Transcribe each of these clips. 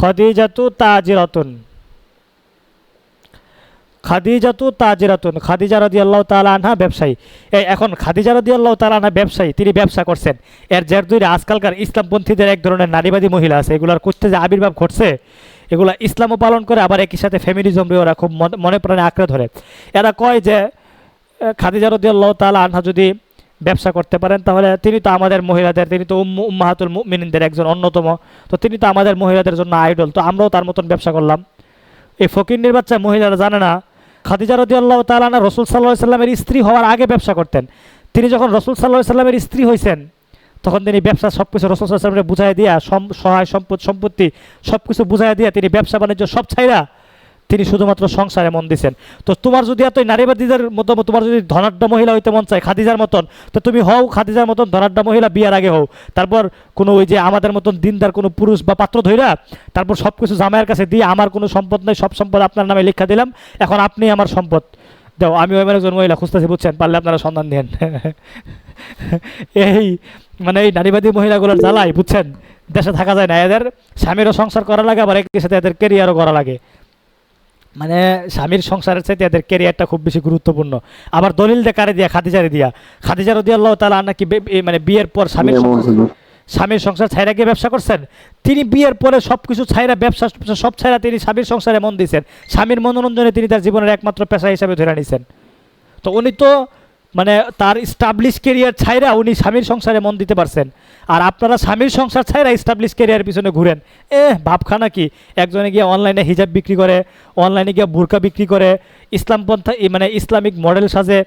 খদিজাতু তাজিরাতুন। খাদিজাতু তাজিরাতুন। খাদিজা রাদি আল্লাহ তালা আনহা ব্যবসায়ী। এই এখন খাদিজা রাদি আল্লাহ তালা আনহা ব্যবসায়ী, তিনি ব্যবসা করছেন। এর জের ধরে আজকালকার ইসলামপন্থীদের এক ধরনের নারীবাদী মহিলা আছে। এগুলার করতে যে আবির্ভাব ঘটছে, এগুলা ইসলামও পালন করে, আবার একই সাথে ফ্যামিলিজমে ওরা খুব মন- প্রাণে আঁকড়ে ধরে। এরা কয় যে খাদিজা রদি আল্লাহ তালা আনহা যদি ব্যবসা করতে পারেন, তাহলে তিনি তো আমাদের মহিলাদের, তিনি তো উম্মু উম্মাহাতুল মুমিনিনদের একজন অন্যতম। তো তিনি তো আমাদের মহিলাদের জন্য আইডল তো আমরাও তার মতন ব্যবসা করলাম। এই ফকির বাচ্চা মহিলারা জানে না, খাদিজা রদি আল্লাহ তালানা রসুল সাল্লাহ সাল্লামের স্ত্রী হওয়ার আগে ব্যবসা করতেন। তিনি যখন রসুল সাল্লাহ সাল্লামের স্ত্রী হয়েছেন তখন তিনি ব্যবসা সব কিছু রসুল সাল্লাহ সাল্লামের বুঝাই দিয়া সহায় সম্পদ সম্পত্তি সব কিছু বুঝাই দিয়া তিনি ব্যবসা বাণিজ্য সব ছাইরা তিনি শুধুমাত্র সংসারে মন দিছেন। তো তোমার যদি এত নারীবাদীদের মতো, তোমার যদি ধনাঢ্য মহিলা হইতে মন চায়, খাদিজার মতন, তো তুমি হও খাদিজার মতন ধনাঢ্য মহিলা, বিয়ার আগে হও। তারপর কোনো ওই যে আমাদের মতন দিনদার, কোনো পুরুষ বা পাত্র ধইরা, তারপর সব কিছু জামাইয়ের কাছে দিয়ে আমার কোনো সম্পদ নেই, সব সম্পদ আপনার নামে লেখা দিলাম, এখন আপনি আমার সম্পদ। দাও, আমি ওই একজন মহিলা, খুঁজতেছি, বুঝছেন? পারলে আপনারা সন্ধান দেন। এই মানে এই নারীবাদী মহিলাগুলোর জ্বালাই, বুঝছেন? দেশে থাকা যায় না, এদের স্বামীরও সংসার করা লাগে, আবার একই সাথে এদের কেরিয়ারও করা লাগে। মানে স্বামীর সংসারের চাইতে এদের ক্যারিয়ারটা খুব বেশি গুরুত্বপূর্ণ। আবার দলিল দেখারে কারে দিয়া খাদিজারে দিয়া। খাদিজার দিয়ে আল্লাহ তালা নাকি মানে বিয়ের পর স্বামীর স্বামীর সংসার ছাইরা গিয়ে ব্যবসা করছেন? তিনি বিয়ের পরে সব কিছু ছাইরা ব্যবসা সব ছাইরা তিনি স্বামীর সংসারে মন দিয়েছেন স্বামীর মনোরঞ্জনে তিনি তার জীবনের একমাত্র পেশা হিসাবে ধরে নিয়েছেন তো উনি তো মানে তার স্টাবলিশ কেরিয়ার ছাইরা উনি স্বামীর সংসারে মন দিতে পারছেন। আর আপনারা স্বামীর সংসার ছাইরা স্টাবলিশ কেরিয়ার পিছনে ঘুরেন। এ ভাবখানা কি? একজনে গিয়ে অনলাইনে হিজাব বিক্রি করে অনলাইনে গিয়ে বোরকা বিক্রি করে ইসলামপন্থা মানে ইসলামিক মডেল সাজে।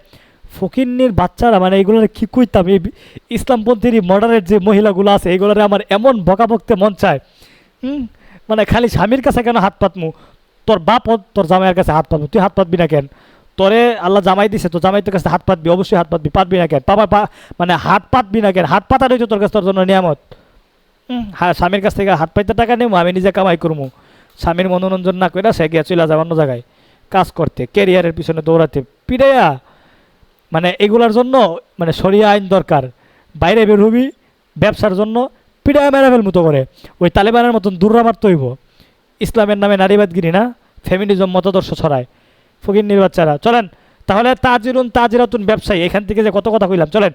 ফকিন্নির বাচ্চারা মানে এগুলোর কি কইতাম? এই ইসলামপন্থীর মডারের যে মহিলাগুলো আছে, এগুলোরে আমার এমন বকাবকতে মন চায়। হুম? মানে খালি স্বামীর কাছে কেন হাত পাতমু? তোর বাপ তোর জামাইয়ের কাছে হাত পাতবো তুই হাত পাতবি না কেন? তোরে আল্লাহ জামাই দিছে তো জামাই তোর কাছে হাত পাতবি অবশ্যই হাত পাতবি পাতবি না কেন? পা মানে হাত পাতবি না কেন? হাত পাতাটাই তো তোর কাছে তোর জন্য নিয়ামত। হ্যাঁ স্বামীর কাছ থেকে হাত পাইতে টাকা নেব আমি নিজে কামাই করব। স্বামীর মনোরঞ্জন না করে সে গিয়ে চলে যাবে অন্য জায়গায়। কাজ করতে ক্যারিয়ারের পিছনে দৌড়াতে। পিড়াইয়া মানে এগুলার জন্য মানে সরিয়া আইন দরকার। বাইরে বের হবি ব্যবসার জন্য পিড়ায় মেরাবেল মতো করে। ওই তালেবানের মতন দুর্রামার তৈব ইসলামের নামে নারীবাদগিরি না ফেমিনিজম মতাদর্শ ছড়ায়। ফকির নির্বাচারা চলেন তাহলে তাজিরুন তাজিরাতুন ব্যবসায়ী এখান থেকে যে কত কথা কইলাম চলেন।